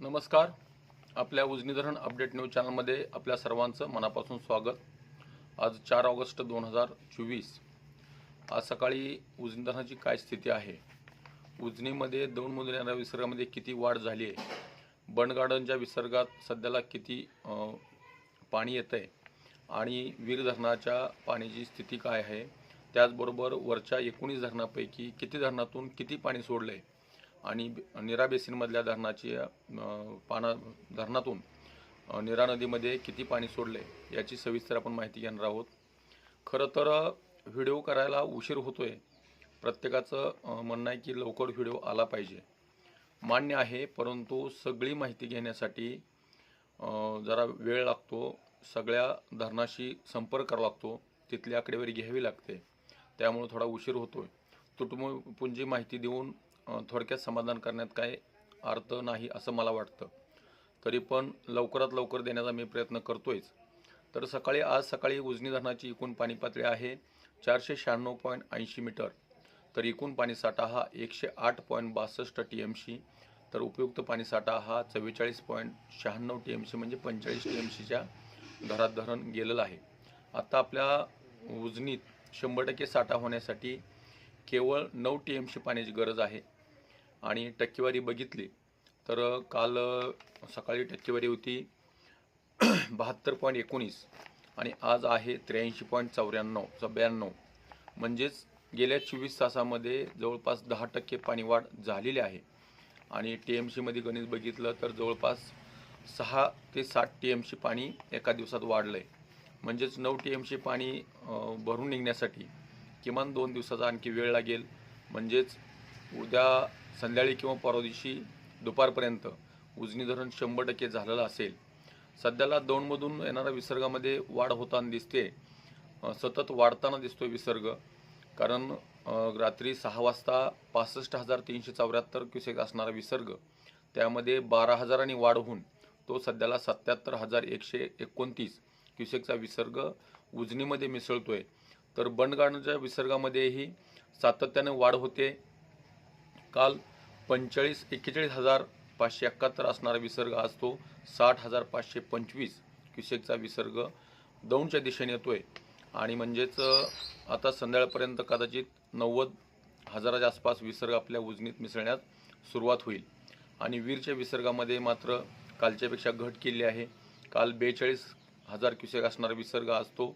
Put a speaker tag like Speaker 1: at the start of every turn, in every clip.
Speaker 1: नमस्कार. आपल्या उजनी धरण अपडेट न्यूज चॅनलमध्ये आपल्या सर्वांचं मनापासून स्वागत. आज चार ऑगस्ट दोन हजार चोवीस. आज सकाळी उजनी धरणाची काय स्थिती आहे? उजनीमध्ये दोन मधून येणाऱ्या विसर्गामध्ये किती वाढ झाली आहे? बंड गार्डनच्या विसर्गात सध्याला किती पाणी येतं आहे आणि वीर धरणाच्या पाण्याची स्थिती काय आहे? त्याचबरोबर वरच्या एकोणीस धरणापैकी किती धरणातून किती पाणी सोडलं आहे आणि निरा बेसिनमधल्या धरणाची पाना धरणातून निरा नदीमध्ये किती पाणी सोडले याची सविस्तर आपण माहिती घेणार आहोत. खरं तर व्हिडिओ करायला उशीर होतोय. प्रत्येकाचं म्हणणं आहे की लवकर व्हिडिओ आला पाहिजे. मान्य आहे परंतु सगळी माहिती घेण्यासाठी जरा वेळ लागतो. सगळ्या धरणाशी संपर्क करावा लागतो. तिथली आकडेवारी घ्यावी लागते. त्यामुळे थोडा उशीर होतोय. तुटपुंजी माहिती देऊन थोडक्यात समाधान करण्यात काय अर्थ नाही असं मला वाटतं. तरी पण लवकरात लवकर देण्याचा मी प्रयत्न करतोयच. तर सकाळी आज सकाळी उजनी धरणाची एकूण पाणी पातळी आहे चारशे शहाण्णव पॉईंट ऐंशी मीटर. तर एकूण पाणीसाठा हा एकशे आठ पॉईंट बासष्ट टी एम सी तर उपयुक्त पाणीसाठा हा चव्वेचाळीस पॉईंट शहाण्णव टी एम सी म्हणजे पंचेचाळीस टी एम सीच्या घरात धरण गेलेलं आहे. आता आपल्या उजनीत शंभर टक्के साठा होण्यासाठी केवळ नऊ टी एम सी पाण्याची गरज आहे. आणि टक्केवारी बघितली तर काल सकाळी टक्केवारी होती बहात्तर पॉईंट एकोणीस आणि आज आहे त्र्याऐंशी पॉईंट चौऱ्याण्णव ब्याण्णव म्हणजेच गेल्या चोवीस तासामध्ये जवळपास दहा टक्के पाणी वाढ झालेली आहे. आणि टी एम सीमध्ये गणित बघितलं तर जवळपास सहा ते सात टी एम सी पाणी एका दिवसात वाढलं आहे म्हणजेच नऊ टी एम सी पाणी भरून निघण्यासाठी किमान दोन दिवसाचा आणखी वेळ लागेल. म्हणजेच उद्या संध्याकाळी किंवा परवा दिवशी दुपारपर्यंत उजनी धरण शंभर टक्के झालेलं असेल. सध्याला दोनमधून येणाऱ्या विसर्गामध्ये वाढ होताना दिसते. सतत वाढताना दिसतो विसर्ग. कारण रात्री सहा वाजता पासष्ट हजार तीनशे चौऱ्याहत्तर क्युसेक असणारा विसर्ग त्यामध्ये बारा हजारांनी वाढ होऊन तो सध्याला सत्याहत्तर हजार एकशे एकोणतीस क्युसेकचा विसर्ग उजनीमध्ये मिसळतो आहे तर बंड विसर्गामध्येही सातत्याने वाढ होते. काल पंचेचाळीस एक्केचाळीस हजार पाचशे एकाहत्तर असणारा विसर्ग आज तो साठ हजार पाचशे पंचवीस क्युसेकचा विसर्ग दौंडच्या दिशेने येतो आहे आणि म्हणजेच आता संध्याकाळपर्यंत कदाचित नव्वद हजाराच्या आसपास विसर्ग आपल्या उजनीत मिसळण्यास सुरुवात होईल. आणि वीरच्या विसर्गामध्ये मात्र कालच्यापेक्षा घट केली आहे. काल बेचाळीस हजार क्युसेक असणारा विसर्ग आज तो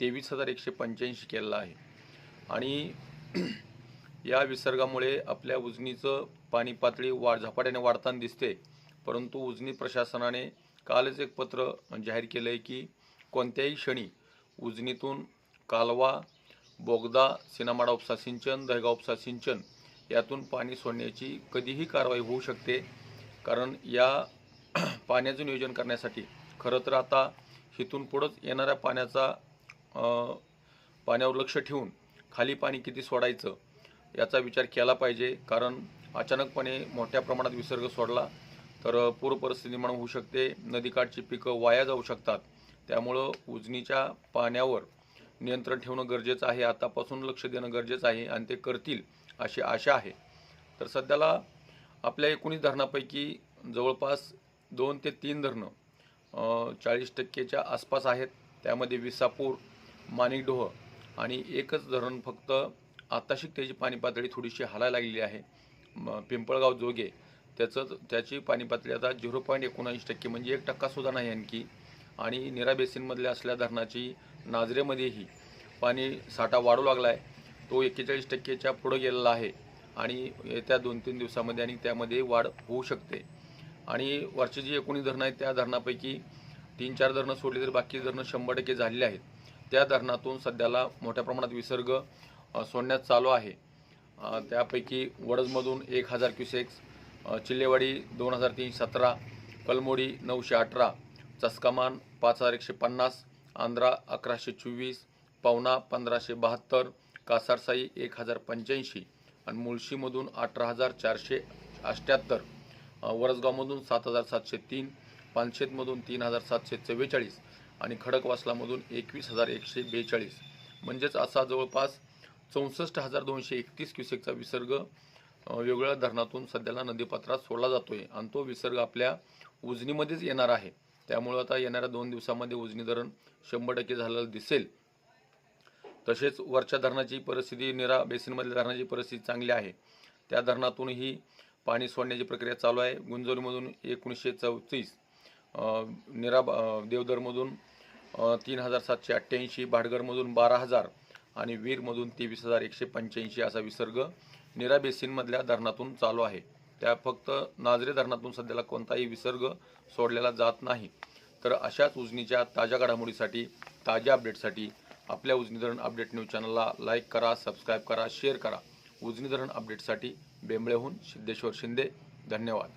Speaker 1: तेवीस हजार एकशे पंच्याऐंशी केलेला आहे. आणि या विसर्गामुळे आपल्या उजनीचं पाणी पातळी वाढ झपाट्याने वाढताना दिसते. परंतु उजनी प्रशासनाने कालच एक पत्र जाहीर केलं आहे की कोणत्याही क्षणी उजनीतून कालवा बोगदा सिनामाडा उपसा सिंचन दहगाव उपसा सिंचन यातून पाणी सोडण्याची कधीही कारवाई होऊ शकते. कारण या पाण्याचं नियोजन करण्यासाठी खरं तर आता इथून पुढंच येणाऱ्या पाण्याचा पाण्यावर लक्ष ठेवून खाली पाणी किती सोडायचं याचा विचार केला पाहिजे. कारण अचानकपणे मोठ्या प्रमाणात विसर्ग सोडला तर पूर परिस्थिती निर्माण होऊ शकते. नदीकाठची पिकं वाया जाऊ शकतात. त्यामुळं उजनीच्या पाण्यावर नियंत्रण ठेवणं गरजेचं आहे. आतापासून लक्ष देणं गरजेचं आहे आणि ते करतील अशी आशा आहे. तर सध्याला आपल्या एकोणीस धरणापैकी जवळपास दोन ते तीन धरणं चाळीस टक्केच्या आसपास आहेत. त्यामध्ये विसापूर माणिकडोह आणि एकच धरण फक्त आताशी त्याची पाणी पातळी थोडीशी हालायला लागलेली आहे. पिंपळगाव जोगे त्याचं त्याची पाणी पातळी आता झिरो पॉईंट एकोणऐंशी टक्के म्हणजे एक टक्कासुद्धा नाही आणखी. आणि निरा बेसिनमधल्या असल्या धरणाची नाजरेमध्येही पाणी साठा वाढू लागला आहे तो एक्केचाळीस टक्केच्या पुढं गेलेला आहे आणि येत्या दोन तीन दिवसामध्ये आणि त्यामध्ये वाढ होऊ शकते. आणि वरची जी एकोणीस धरणं आहेत त्या धरणापैकी तीन चार धरणं सोडली तर बाकी धरणं शंभर टक्के झालेली आहेत. त्या धरणातून सध्याला मोठ्या प्रमाणात विसर्ग सोडण्यात चालू आहे. त्यापैकी वडजमधून एक हजार क्युसेक्स चिल्लेवाडी दोन हजार तीनशे सतरा कलमोडी नऊशे अठरा चस्कामान पाच हजार एकशे पन्नास आंध्रा अकराशे चोवीस पवना पंधराशे बहात्तर कासारसाई एक हजार पंच्याऐंशी आणि मुळशीमधून अठरा हजार चारशे अठ्ठ्याहत्तर वरसगावमधून सात हजार सातशे तीन पानशेतमधून तीन हजार सातशे चव्वेचाळीस. आणि खडकवासलामधून एकवीस हजार एकशे बेचाळीस. म्हणजेच असा जवळपास चौसष्ट हजार दोनशे एकतीस क्युसेकचा विसर्ग वेगवेगळ्या धरणातून सध्याला नदीपात्रात सोडला जातो आहे आणि तो विसर्ग आपल्या उजनीमध्येच येणार आहे. त्यामुळं आता येणाऱ्या दोन दिवसामध्ये उजनी धरण शंभर टक्के झालेलं दिसेल. तसेच वरच्या धरणाची परिस्थिती निरा बेसिनमधल्या धरणाची परिस्थिती चांगली आहे. त्या धरणातूनही पाणी सोडण्याची प्रक्रिया चालू आहे. गुंजोलीमधून एकोणीसशे चौतीस. निराब देवदरमधून तीन हजार सातशे अठ्ठ्याऐंशी भाटघरमधून बारा हजार आणि वीरमधून तेवीस हजार एकशे पंच्याऐंशी असा विसर्ग निरा बेसिनमधल्या धरणातून चालू आहे. त्या फक्त नाझरे धरणातून सध्याला कोणताही विसर्ग सोडलेला जात नाही. तर अशाच उजनीच्या ताज्या घडामोडीसाठी ताज्या अपडेटसाठी आपल्या उजनी धरण अपडेट न्यूज चॅनलला लाईक करा सबस्क्राईब करा शेअर करा. उजनी धरण अपडेटसाठी बेंबळेहून सिद्धेश्वर शिंदे. धन्यवाद.